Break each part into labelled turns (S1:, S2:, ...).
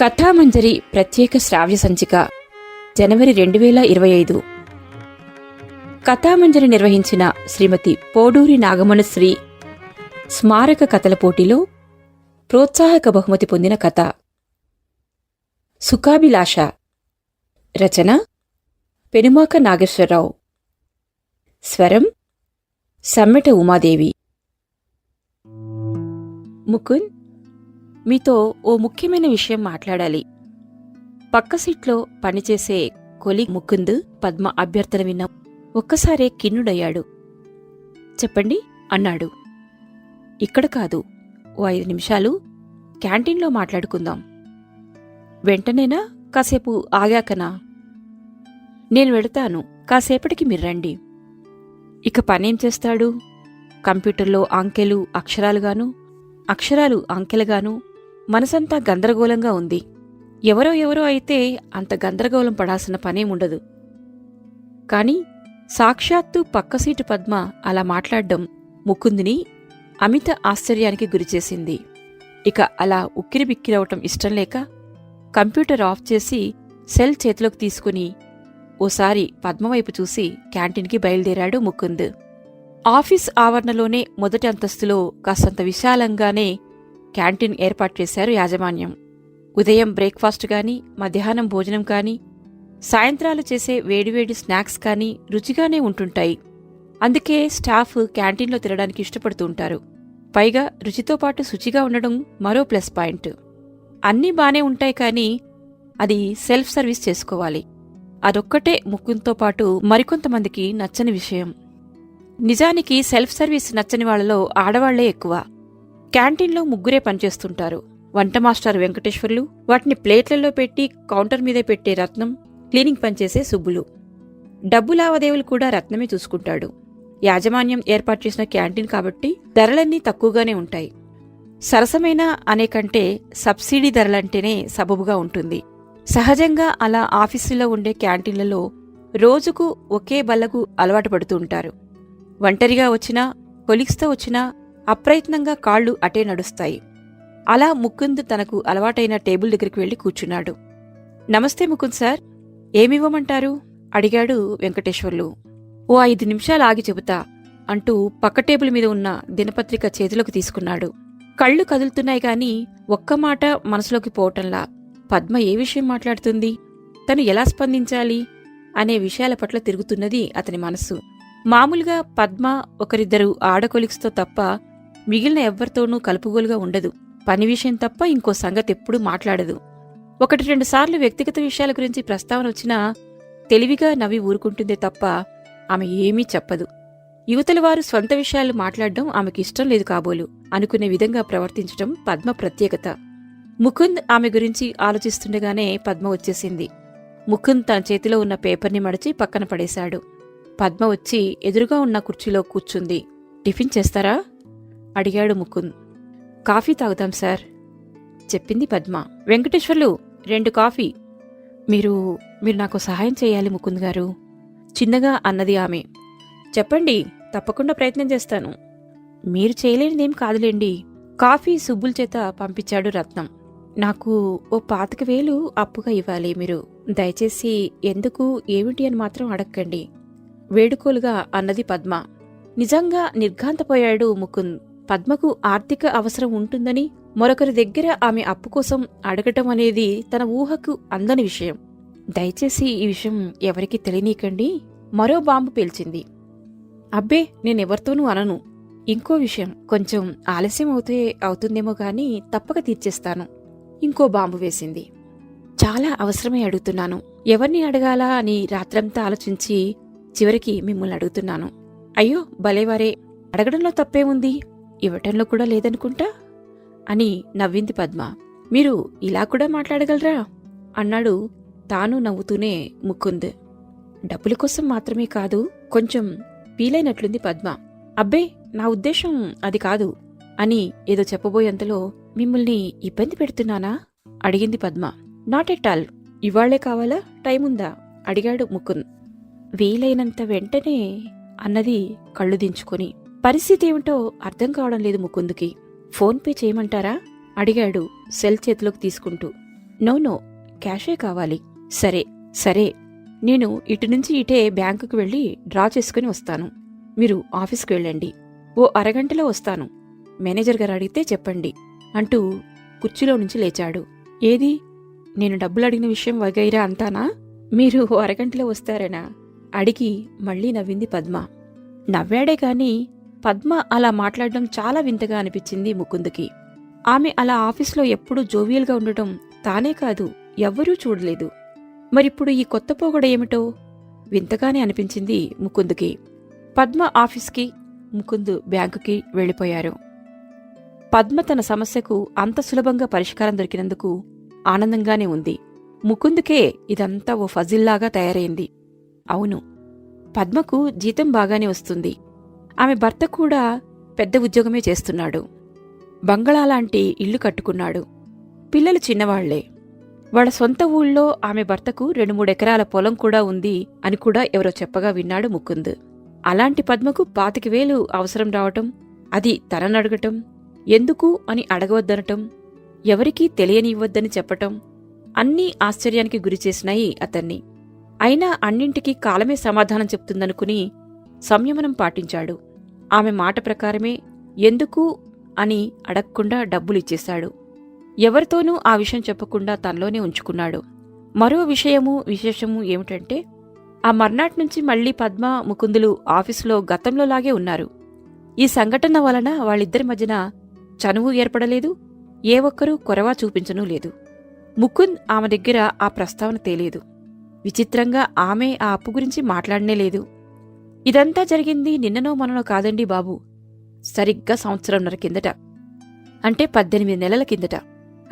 S1: కథామంజరి ప్రత్యేక శ్రావ్య సంచిక. జనవరి రెండు వేల ఇరవై ఐదు. కథామంజరి నిర్వహించిన శ్రీమతి పోడూరి నాగమణశ్రీ స్మారక కథల పోటీలో ప్రోత్సాహక బహుమతి పొందిన కథ. సుఖాభిలాష. రచన పెనుమాక నాగేశ్వరరావు. స్వరం సమ్మెట ఉమాదేవి. ముకుంద్ మీతో ఓ ముఖ్యమైన విషయం మాట్లాడాలి. పక్క సీట్లో పనిచేసే కొలి ముకుంద్ పద్మ అభ్యర్థన విన్నాం ఒక్కసారే కిన్నుడయ్యాడు చెప్పండి అన్నాడు. ఇక్కడ కాదు ఓ ఐదు నిమిషాలు క్యాంటీన్లో మాట్లాడుకుందాం. వెంటనేనా కాసేపు ఆగాకనా? నేను వెళతాను కాసేపటికి మీరు రండి. ఇక పనేం చేస్తాడు? కంప్యూటర్లో అంకెలు అక్షరాలుగాను అక్షరాలు అంకెలుగాను మనసంతా గందరగోళంగా ఉంది. ఎవరో ఎవరో అయితే అంత గందరగోళం పడాల్సిన పనేముండదు. కాని సాక్షాత్తు పక్క సీటు పద్మ అలా మాట్లాడడం ముకుందిని అమిత ఆశ్చర్యానికి గురిచేసింది. ఇక అలా ఉక్కిరిబిక్కిరవటం ఇష్టం లేక కంప్యూటర్ ఆఫ్ చేసి సెల్ చేతిలోకి తీసుకుని ఓసారి పద్మవైపు చూసి క్యాంటీన్కి బయలుదేరాడు ముకుంద్. ఆఫీస్ ఆవరణలోనే మొదటి అంతస్తులో కాస్తంత విశాలంగానే క్యాంటీన్ ఏర్పాటు చేశారు యాజమాన్యం. ఉదయం బ్రేక్ఫాస్ట్ కానీ మధ్యాహ్నం భోజనం కానీ సాయంత్రాలు చేసే వేడివేడి స్నాక్స్ కానీ రుచిగానే ఉంటుంటాయి. అందుకే స్టాఫ్ క్యాంటీన్లో తినడానికి ఇష్టపడుతూ ఉంటారు. పైగా రుచితో పాటు శుచిగా ఉండడం మరో ప్లస్ పాయింట్. అన్నీ బానే ఉంటాయి కానీ అది సెల్ఫ్ సర్వీస్ చేసుకోవాలి. అదొక్కటే ముక్కుంతో పాటు మరికొంతమందికి నచ్చని విషయం. నిజానికి సెల్ఫ్ సర్వీస్ నచ్చని వాళ్ళలో ఆడవాళ్ళే ఎక్కువ. క్యాంటీన్లో ముగ్గురే పనిచేస్తుంటారు. వంట మాస్టర్ వెంకటేశ్వర్లు వాటిని ప్లేట్లలో పెట్టి కౌంటర్ మీదే పెట్టే రత్నం క్లీనింగ్ పనిచేసే సుబ్బులు. డబ్బు లావాదేవీలు కూడా రత్నమే చూసుకుంటాడు. యాజమాన్యం ఏర్పాటు చేసిన క్యాంటీన్ కాబట్టి ధరలన్నీ తక్కువగానే ఉంటాయి. సరసమైన అనే కంటే సబ్సిడీ ధరలంటేనే సబబుగా ఉంటుంది. సహజంగా అలా ఆఫీసులో ఉండే క్యాంటీన్లలో రోజుకు ఒకే బల్లకు అలవాటు పడుతూ ఉంటారు. ఒంటరిగా వచ్చినా కొలిక్స్తో వచ్చినా అప్రయత్నంగా కాళ్ళు అటే నడుస్తాయి. అలా ముకుంద్ తనకు అలవాటైన టేబుల్ దగ్గరికి వెళ్ళి కూర్చున్నాడు. నమస్తే ముకుంద్ సార్ ఏమివ్వమంటారు? అడిగాడు వెంకటేశ్వర్లు. ఓ ఐదు నిమిషాలు ఆగి చెబుతా అంటూ పక్క టేబుల్ మీద ఉన్న దినపత్రిక చేతిలోకి తీసుకున్నాడు. కళ్ళు కదులుతున్నాయి గాని ఒక్క మాట మనసులోకి పోవటంలా. పద్మ ఏ విషయం మాట్లాడుతుంది? తను ఎలా స్పందించాలి? అనే విషయాల పట్ల తిరుగుతున్నది అతని మనస్సు మామూలుగా పద్మ ఒకరిద్దరు ఆడకొలిక్స్తో తప్ప మిగిలిన ఎవ్వరితోనూ కలుపుగోలుగా ఉండదు. పని విషయం తప్ప ఇంకో సంగతి ఎప్పుడూ మాట్లాడదు. ఒకటి రెండు సార్లు వ్యక్తిగత విషయాల గురించి ప్రస్తావన వచ్చినా తెలివిగా నవ్వి ఊరుకుంటుందే తప్ప ఆమె ఏమీ చెప్పదు. యువతల వారు స్వంత విషయాలు మాట్లాడడం ఆమెకి ఇష్టం లేదు కాబోలు అనుకునే విధంగా ప్రవర్తించడం పద్మ ప్రత్యేకత. ముకుంద్ ఆమె గురించి ఆలోచిస్తుండగానే పద్మ వచ్చేసింది. ముకుంద్ తన చేతిలో ఉన్న పేపర్ని మడిచి పక్కన పడేశాడు. పద్మ వచ్చి ఎదురుగా ఉన్న కుర్చీలో కూర్చుంది. టిఫిన్ చేస్తారా? అడిగాడు ముకుంద్ కాఫీ తాగుదాం సార్ చెప్పింది పద్మ. వెంకటేశ్వర్లు రెండు కాఫీ. మీరు మీరు నాకు సహాయం చేయాలి ముకుంద్ గారు. చిన్నగా అన్నది ఆమె. చెప్పండి తప్పకుండా ప్రయత్నం చేస్తాను. మీరు చేయలేనిదేం కాదులేండి. కాఫీ సుబ్బుల చేత పంపించాడు రత్నం. నాకు ఓ పాతిక వేలు అప్పుగా ఇవ్వాలి మీరు. దయచేసి ఎందుకు ఏమిటి అని మాత్రం అడక్కండి. వేడుకోలుగా అన్నది పద్మ. నిజంగా నిర్ఘాంతపోయాడు ముకుంద్. పద్మకు ఆర్థిక అవసరం ఉంటుందని మరొకరి దగ్గర ఆమె అప్పు కోసం అడగటం అనేది తన ఊహకు అందని విషయం. దయచేసి ఈ విషయం ఎవరికీ తెలియనీకండి మరో బాంబు పేల్చింది. అబ్బే నేనెవరితోనూ అనను. ఇంకో విషయం కొంచెం ఆలస్యం అవుతే అవుతుందేమో గాని తప్పక తీర్చేస్తాను. ఇంకో బాంబు వేసింది. చాలా అవసరమే అడుగుతున్నాను. ఎవరిని అడగాలా అని రాత్రంతా ఆలోచించి చివరికి మిమ్మల్ని అడుగుతున్నాను. అయ్యో భలేవారే అడగడంలో తప్పేముంది? ఇవ్వటంలో కూడా లేదనుకుంటా? అని నవ్వింది పద్మ. మీరు ఇలా కూడా మాట్లాడగలరా? అన్నాడు తాను నవ్వుతూనే ముకుంద్. డబ్బుల కోసం మాత్రమే కాదు కొంచెం వీలైనట్లుంది పద్మ. అబ్బే నా ఉద్దేశం అది కాదు అని ఏదో చెప్పబోయేంతలో మిమ్మల్ని ఇబ్బంది పెడుతున్నానా? అడిగింది పద్మ. Not at all. ఇవాళ్ళే కావాలా? టైం ఉందా అడిగాడు ముకుంద్. వీలైనంత వెంటనే అన్నది కళ్ళు దించుకొని. పరిస్థితి ఏమిటో అర్థం కావడం లేదు ముకుందుకి. ఫోన్పే చేయమంటారా? అడిగాడు సెల్ చేతిలోకి తీసుకుంటూ. నో నో క్యాషే కావాలి. సరే సరే. నేను ఇటు నుంచి ఇటే బ్యాంకుకు వెళ్ళి డ్రా చేసుకుని వస్తాను. మీరు ఆఫీస్కి వెళ్ళండి. ఓ అరగంటలో వస్తాను. మేనేజర్ గారు అడిగితే చెప్పండి అంటూ కుర్చీలో నుంచి లేచాడు. ఏది? నేను డబ్బులు అడిగిన విషయం వగైరా అంతానా? మీరు ఓ అరగంటలో వస్తారేనా? అడిగి మళ్ళీ నవ్వింది పద్మ. నవ్వాడే కాని పద్మ అలా మాట్లాడడం చాలా వింతగా అనిపించింది ముకుందుకి. ఆమె అలా ఆఫీస్లో ఎప్పుడూ జోవియల్గా ఉండటం తానే కాదు ఎవ్వరూ చూడలేదు. మరిప్పుడు ఈ కొత్త పోగడ ఏమిటో వింతగానే అనిపించింది ముకుందుకి. పద్మ ఆఫీస్కి ముకుందు బ్యాంకుకి వెళ్ళిపోయారు. పద్మ తన సమస్యకు అంత సులభంగా పరిష్కారం దొరికినందుకు ఆనందంగానే ఉంది. ముకుందుకే ఇదంతా ఓ ఫజిల్లాగా తయారైంది. అవును పద్మకు జీతం బాగానే వస్తుంది. ఆమె భర్త కూడా పెద్ద ఉద్యోగమే చేస్తున్నాడు. బంగళా లాంటి ఇల్లు కట్టుకున్నాడు. పిల్లలు చిన్నవాళ్ళే. వాళ్ళ సొంత ఊళ్ళో ఆమె భర్తకు రెండు మూడెకరాల పొలం కూడా ఉంది అని కూడా ఎవరో చెప్పగా విన్నాడు ముకుంద్. అలాంటి పద్మకు పాతికి వేలు అవసరం రావటం అది తననడగటం ఎందుకు అని అడగవద్దనటం ఎవరికీ తెలియనివ్వద్దని చెప్పటం అన్నీ ఆశ్చర్యానికి గురిచేసినాయి అతన్ని. అయినా అన్నింటికీ కాలమే సమాధానం చెప్తుందనుకుని సంయమనం పాటించాడు. ఆమె మాట ప్రకారమే ఎందుకు అని అడగకుండా డబ్బులిచ్చేశాడు. ఎవరితోనూ ఆ విషయం చెప్పకుండా తనలోనే ఉంచుకున్నాడు. మరో విషయము విశేషము ఏమిటంటే ఆ మర్నాటి నుంచి మళ్ళీ పద్మ ముకుందులు ఆఫీసులో గతంలోలాగే ఉన్నారు. ఈ సంఘటన వలన వాళ్ళిద్దరి మధ్యన చనువు ఏర్పడలేదు ఏ ఒక్కరూ కొరవా చూపించనూ లేదు. ముకుంద్ ఆమె దగ్గర ఆ ప్రస్తావన తేలేదు. విచిత్రంగా ఆమె ఆ అప్పు గురించి మాట్లాడనే లేదు. ఇదంతా జరిగింది నిన్ననో మననో కాదండి బాబు. సరిగ్గా సంవత్సరంన్నర కిందట. అంటే పద్దెనిమిది నెలల కిందట.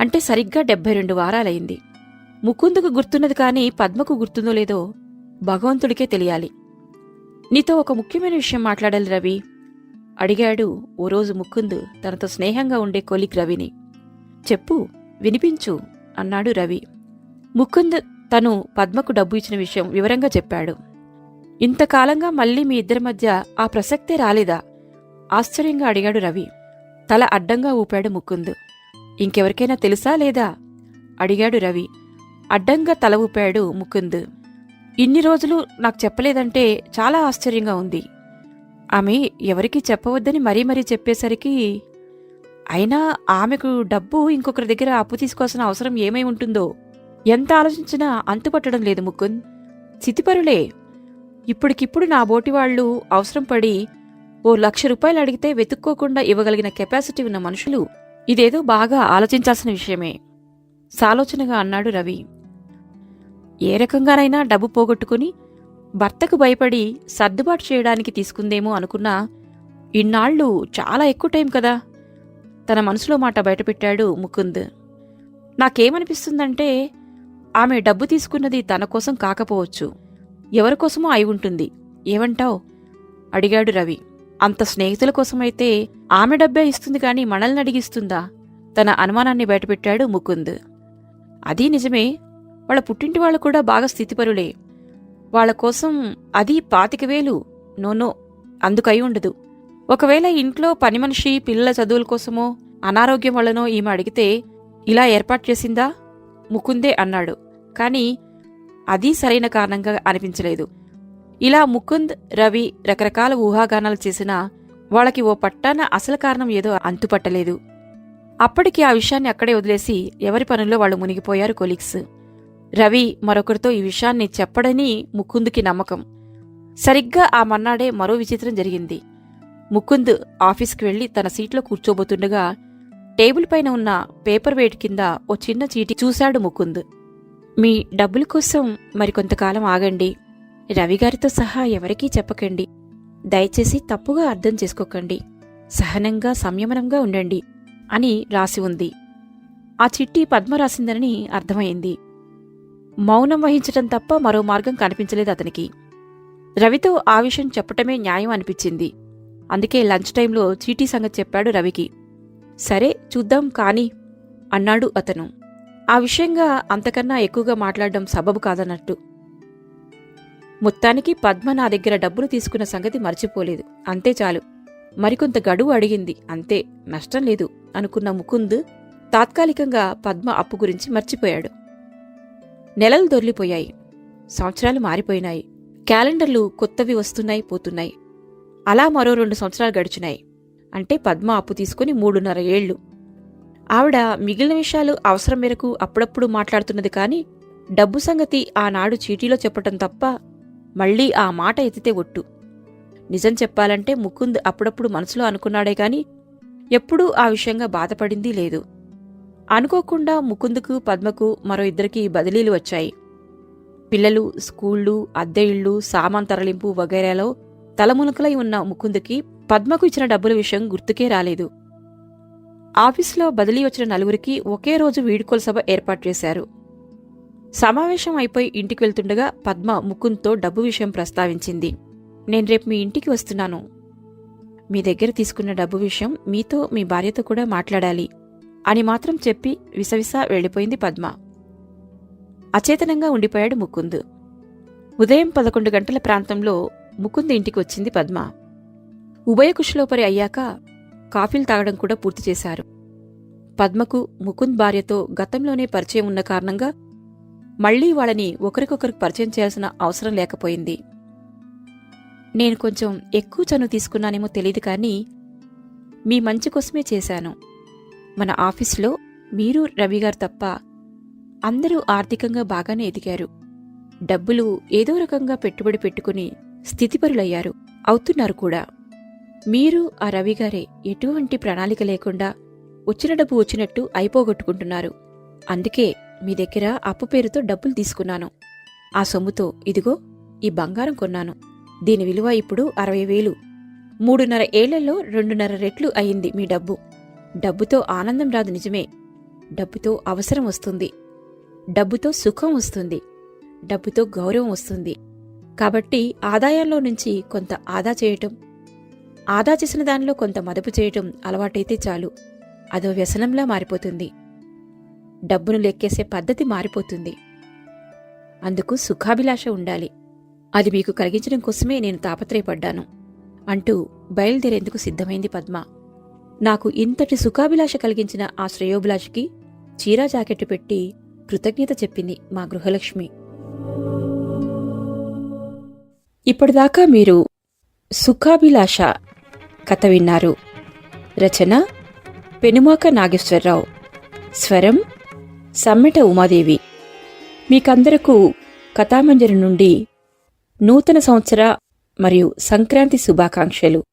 S1: అంటే సరిగ్గా డెబ్బై రెండు వారాలయింది. ముకుందుకు గుర్తున్నది కానీ పద్మకు గుర్తుందో లేదో భగవంతుడికే తెలియాలి. నీతో ఒక ముఖ్యమైన విషయం మాట్లాడాలి రవి. అడిగాడు ఓ రోజు ముకుంద్ తనతో స్నేహంగా ఉండే కొలిక్ రవిని. చెప్పు వినిపించు అన్నాడు రవి. ముకుంద్ తను పద్మకు డబ్బు ఇచ్చిన విషయం వివరంగా చెప్పాడు. ఇంతకాలంగా మళ్ళీ మీ ఇద్దరి మధ్య ఆ ప్రసక్తే రాలేదా? ఆశ్చర్యంగా అడిగాడు రవి. తల అడ్డంగా ఊపాడు ముకుంద్. ఇంకెవరికైనా తెలుసా లేదా? అడిగాడు రవి. అడ్డంగా తల ఊపాడు ముకుంద్. ఇన్ని రోజులు నాకు చెప్పలేదంటే చాలా ఆశ్చర్యంగా ఉంది. ఆమె ఎవరికీ చెప్పవద్దని మరీ మరీ చెప్పేసరికి అయినా ఆమెకు డబ్బు ఇంకొకరి దగ్గర అప్పు తీసుకోవాల్సిన అవసరం ఏమై ఉంటుందో? ఎంత ఆలోచించినా అంతుపట్టడం లేదు ముకుంద్. చితిపరులే. ఇప్పటికిప్పుడు నా బోటివాళ్ళు అవసరం పడి ఓ లక్ష రూపాయలు అడిగితే వెతుక్కోకుండా ఇవ్వగలిగిన కెపాసిటీ ఉన్న మనుషులు ఇదేదో బాగా ఆలోచించాల్సిన విషయమే. సాలోచనగా అన్నాడు రవి. ఏ రకంగానైనా డబ్బు పోగొట్టుకుని భర్తకు భయపడి సర్దుబాటు చేయడానికి తీసుకుందేమో అనుకున్నా ఇన్నాళ్ళు చాలా ఎక్కువ టైం కదా? తన మనసులో మాట బయటపెట్టాడు ముకుంద్. నాకేమనిపిస్తుందంటే ఆమె డబ్బు తీసుకున్నది తన కోసం కాకపోవచ్చు. ఎవరికోసమో అయి ఉంటుంది. ఏమంటావ్? అడిగాడు రవి. అంత స్నేహితుల కోసమైతే ఆమె డబ్బే ఇస్తుంది కాని మనల్ని అడిగిస్తుందా? తన అనుమానాన్ని బయటపెట్టాడు ముకుంద్. అది నిజమే. వాళ్ళ పుట్టింటి వాళ్ళు కూడా బాగా స్థితిపరులే. వాళ్ళ కోసం అది పాతిక వేలు నోనో అందుకై ఉండదు. ఒకవేళ ఇంట్లో పని మనిషి పిల్లల చదువుల కోసమో అనారోగ్యం వల్లనో ఈమె అడిగితే ఇలా ఏర్పాటు చేసిందా? ముకుందే అన్నాడు. కానీ అది సరైన కారణంగా అనిపించలేదు. ఇలా ముకుంద్ రవి రకరకాల ఊహాగానాలు చేసినా వాళ్ళకి ఓ పట్టాన అసలు కారణం ఏదో అంతుపట్టలేదు. అప్పటికి ఆ విషయాన్ని అక్కడే వదిలేసి ఎవరి పనుల్లో వాళ్ళు మునిగిపోయారు కొలీగ్స్. రవి మరొకరితో ఈ విషయాన్ని చెప్పడని ముకుందుకి నమ్మకం. సరిగ్గా ఆ మన్నాడే మరో విచిత్రం జరిగింది. ముకుంద్ ఆఫీస్కి వెళ్ళి తన సీట్లో కూర్చోబోతుండగా టేబుల్ పైన ఉన్న పేపర్ వెయిట్ కింద ఓ చిన్న చీటి చూశాడు ముకుంద్. మీ డబ్బుల కోసం మరికొంతకాలం ఆగండి. రవిగారితో సహా ఎవరికీ చెప్పకండి. దయచేసి తప్పుగా అర్థం చేసుకోకండి. సహనంగా సంయమనంగా ఉండండి అని రాసి ఉంది. ఆ చిట్టి పద్మ రాసిందని అర్థమైంది. మౌనం వహించటం తప్ప మరో మార్గం కనిపించలేదు అతనికి. రవితో ఆ విషయం చెప్పటమే న్యాయం అనిపించింది. అందుకే లంచ్ టైంలో చీటీ సంగతి చెప్పాడు రవికి. సరే చూద్దాం కాని అన్నాడు అతను. ఆ విషయంగా అంతకన్నా ఎక్కువగా మాట్లాడడం సబబు కాదన్నట్టు. మొత్తానికి పద్మ నా దగ్గర డబ్బులు తీసుకున్న సంగతి మర్చిపోలేదు. అంతే చాలు. మరికొంత గడువు అడిగింది. అంతే. నష్టం లేదు అనుకున్న ముకుంద్ తాత్కాలికంగా పద్మ అప్పు గురించి మర్చిపోయాడు. నెలలు దొర్లిపోయాయి. సంవత్సరాలు మారిపోయినాయి. క్యాలెండర్లు కొత్తవి వస్తున్నాయి పోతున్నాయి. అలా మరో రెండు సంవత్సరాలు గడిచినాయి. అంటే పద్మ అప్పు తీసుకుని మూడున్నర ఏళ్ళు ఆవిడ మిగిలిన విషయాలు అవసరం మేరకు అప్పుడప్పుడు మాట్లాడుతున్నది కాని డబ్బు సంగతి ఆనాడు చీటీలో చెప్పటం తప్ప మళ్ళీ ఆ మాట ఎత్తితే ఒట్టు. నిజం చెప్పాలంటే ముకుంద్ అప్పుడప్పుడు మనసులో అనుకున్నాడే గాని ఎప్పుడూ ఆ విషయంగా బాధపడింది లేదు. అనుకోకుండా ముకుందుకు పద్మకు మరో ఇద్దరికి బదిలీలు వచ్చాయి. పిల్లలు స్కూళ్ళు అద్దె ఇళ్ళు సామాన్ తరలింపు వగైరాలో తలమునకలై ఉన్న ముకుందుకి పద్మకు ఇచ్చిన డబ్బుల విషయం గుర్తుకే రాలేదు. ఆఫీసులో బదిలీ వచ్చిన నలుగురికి ఒకే రోజు వీడుకోల సభ ఏర్పాటు చేశారు. సమావేశం అయిపోయి ఇంటికి వెళ్తుండగా పద్మ ముకుంద్తో డబ్బు విషయం ప్రస్తావించింది. నేను రేపు మీ ఇంటికి వస్తున్నాను. మీ దగ్గర తీసుకున్న డబ్బు విషయం మీతో మీ భార్యతో కూడా మాట్లాడాలి అని మాత్రం చెప్పి విసవిస వెళ్ళిపోయింది పద్మ. అచేతనంగా ఉండిపోయాడు ముకుంద్. ఉదయం పదకొండు గంటల ప్రాంతంలో ముకుంద్ ఇంటికి వచ్చింది పద్మ. ఉభయ కుశలోపరి అయ్యాక కాఫీలు తాగడం కూడా పూర్తి చేశారు. పద్మకు ముకుంద్ భార్యతో గతంలోనే పరిచయం ఉన్న కారణంగా మళ్ళీ వాళ్ళని ఒకరికొకరికి పరిచయం చేయాల్సిన అవసరం లేకపోయింది. నేను కొంచెం ఎక్కువ చను తీసుకున్నానేమో తెలియదు కానీ మీ మంచి కోసమే చేశాను. మన ఆఫీసులో మీరు రవిగారు తప్ప అందరూ ఆర్థికంగా బాగానే ఎదిగారు. డబ్బులు ఏదో రకంగా పెట్టుబడి పెట్టుకుని స్థితిపరులయ్యారు. అవుతున్నారు కూడా. మీరు ఆ రవిగారే ఎటువంటి ప్రణాళిక లేకుండా వచ్చిన డబ్బు వచ్చినట్టు అయిపోగొట్టుకుంటున్నారు. అందుకే మీ దగ్గర అప్పు పేరుతో డబ్బులు తీసుకున్నాను. ఆ సొమ్ముతో ఇదిగో ఈ బంగారం కొన్నాను. దీని విలువ ఇప్పుడు అరవై వేలు. మూడున్నర ఏళ్ళలో రెండున్నర రెట్లు అయింది మీ డబ్బు. డబ్బుతో ఆనందం రాదు నిజమే. డబ్బుతో అవసరం వస్తుంది. డబ్బుతో సుఖం వస్తుంది. డబ్బుతో గౌరవం వస్తుంది. కాబట్టి ఆదాయంలో నుంచి కొంత ఆదా చేయటం ఆదా చేసిన దానిలో కొంత మదుపు చేయటం అలవాటైతే చాలు. అదో వ్యసనంలా మారిపోతుంది. డబ్బును లెక్కేసే పద్ధతి మారిపోతుంది. అందుకు సుఖాభిలాష ఉండాలి. అది మీకు కలిగించడం కోసమే నేను తాపత్రయపడ్డాను అంటూ బయలుదేరేందుకు సిద్ధమైంది పద్మ. నాకు ఇంతటి సుఖాభిలాష కలిగించిన ఆ శ్రేయోభిలాషకి చీరా జాకెట్టు పెట్టి కృతజ్ఞత చెప్పింది మా గృహలక్ష్మి. ఇప్పటిదాకా మీరు సుఖాభిలాష కథ విన్నారు. రచన పెనుమాక నాగేశ్వరరావు. స్వరం సమ్మెట ఉమాదేవి. మీకందరకు కథామంజరి నుండి నూతన సంవత్సర మరియు సంక్రాంతి శుభాకాంక్షలు.